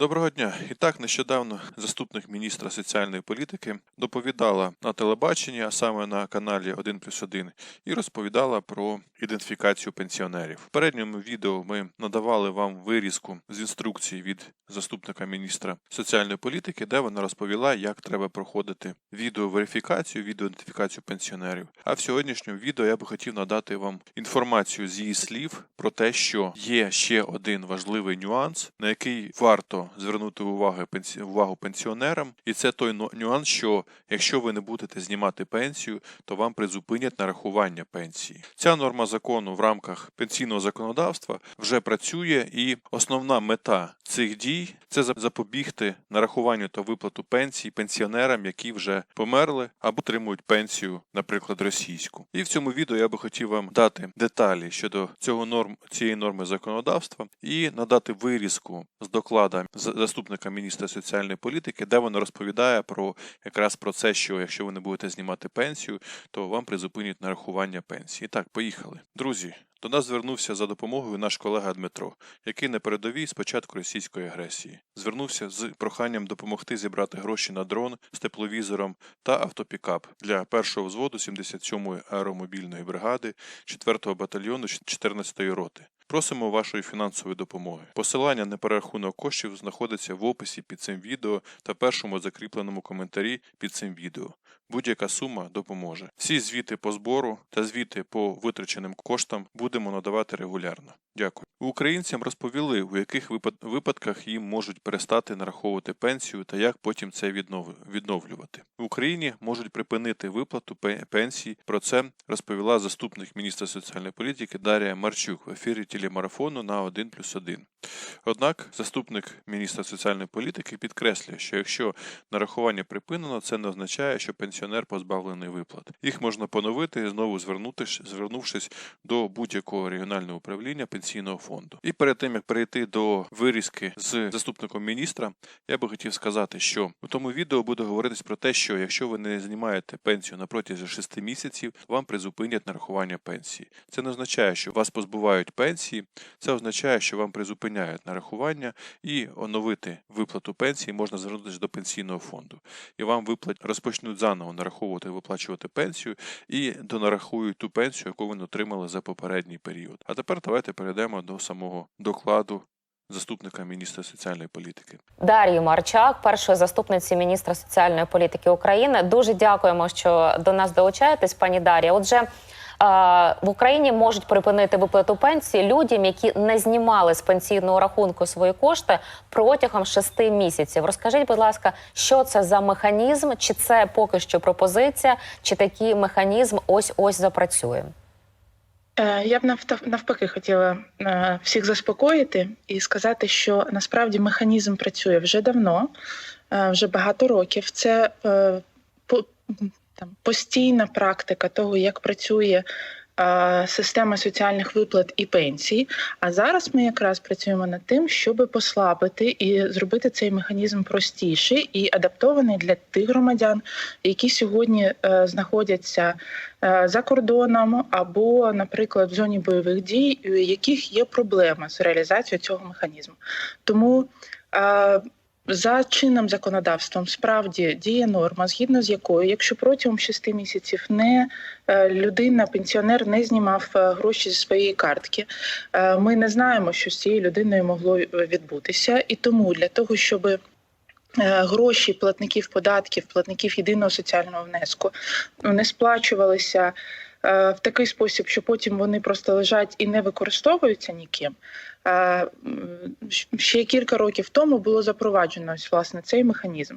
Доброго дня. І так, нещодавно заступник міністра соціальної політики доповідала на телебаченні, а саме на каналі 1 плюс 1, і розповідала про ідентифікацію пенсіонерів. В передньому відео ми надавали вам вирізку з інструкції від заступника міністра соціальної політики, де вона розповіла, як треба проходити відеоверифікацію, відеоідентифікацію пенсіонерів. А в сьогоднішньому відео я би хотів надати вам інформацію з її слів про те, що є ще один важливий нюанс, на який варто звернути увагу, увагу пенсіонерам, і це той нюанс, що якщо ви не будете знімати пенсію, то вам призупинять нарахування пенсії. Ця норма закону в рамках пенсійного законодавства вже працює, і основна мета цих дій це за- запобігти нарахуванню та виплату пенсій пенсіонерам, які вже померли або отримують пенсію, наприклад, російську. І в цьому відео я би хотів вам дати деталі щодо цього норм цієї норми законодавства і надати вирізку з доклада заступника міністра соціальної політики, де вона розповідає про якраз про це, що якщо ви не будете знімати пенсію, то вам призупинять нарахування пенсії. Так, поїхали. Друзі, до нас звернувся за допомогою наш колега Дмитро, який на передовій з початку російської агресії. Звернувся з проханням допомогти зібрати гроші на дрон з тепловізором та автопікап для першого взводу 77-ї аеромобільної бригади 4-го батальйону 14-ї роти. Просимо вашої фінансової допомоги. Посилання на перерахунок коштів знаходиться в описі під цим відео та першому закріпленому коментарі під цим відео. Будь-яка сума допоможе. Всі звіти по збору та звіти по витраченим коштам будемо надавати регулярно. Дякую. Українцям розповіли, у яких випадках їм можуть перестати нараховувати пенсію та як потім це відновлювати. В Україні можуть припинити виплату пе- пенсій. Про це розповіла заступник міністра соціальної політики Дар'я Марчук в ефірі телемарафону на 1 плюс 1. Однак заступник міністра соціальної політики підкреслює, що якщо нарахування припинено, це не означає, що пенсіонер позбавлений виплат. Їх можна поновити, знову звернутись, звернувшись до будь-якого регіонального управління пенсійного фонду. І перед тим як перейти до вирізки з заступником міністра, я би хотів сказати, що у тому відео буде говоритись про те, що якщо ви не знімаєте пенсію на протязі 6 місяців, вам призупинять нарахування пенсії. Це не означає, що вас позбувають пенсії, це означає, що вам призупиняють нарахування і оновити виплату пенсії можна звернутися до пенсійного фонду. І вам виплат розпочнуть заново нараховувати і виплачувати пенсію і донарахують ту пенсію, яку ви отримали за попередній період. А тепер давайте перейдемо до самого докладу заступника міністра соціальної політики. Дар'ї Марчак, першої заступниці міністра соціальної політики України. Дуже дякуємо, що до нас долучаєтесь, пані Дар'я. Отже, в Україні можуть припинити виплату пенсії людям, які не знімали з пенсійного рахунку свої кошти протягом шести місяців. Розкажіть, будь ласка, що це за механізм? Чи це поки що пропозиція, чи такий механізм ось ось запрацює? Е, Я б навпаки хотіла е, всіх заспокоїти і сказати, що насправді механізм працює вже давно, е, вже багато років. Це там, постійна практика того, як працює система соціальних виплат і пенсій. А зараз ми якраз працюємо над тим, щоб послабити і зробити цей механізм простіший і адаптований для тих громадян, які сьогодні е, знаходяться е, за кордоном або, наприклад, в зоні бойових дій, у яких є проблема з реалізацією цього механізму. Тому е, за чинним законодавством справді діє норма, згідно з якою, якщо протягом 6 місяців не е, людина, пенсіонер не знімав е, гроші зі своєї картки, е, ми не знаємо, що з цією людиною могло відбутися, і тому для того, щоб Гроші платників податків, платників єдиного соціального внеску не сплачувалися в такий спосіб, що потім вони просто лежать і не використовуються ніким. Е, Ще кілька років тому було запроваджено ось, власне цей механізм.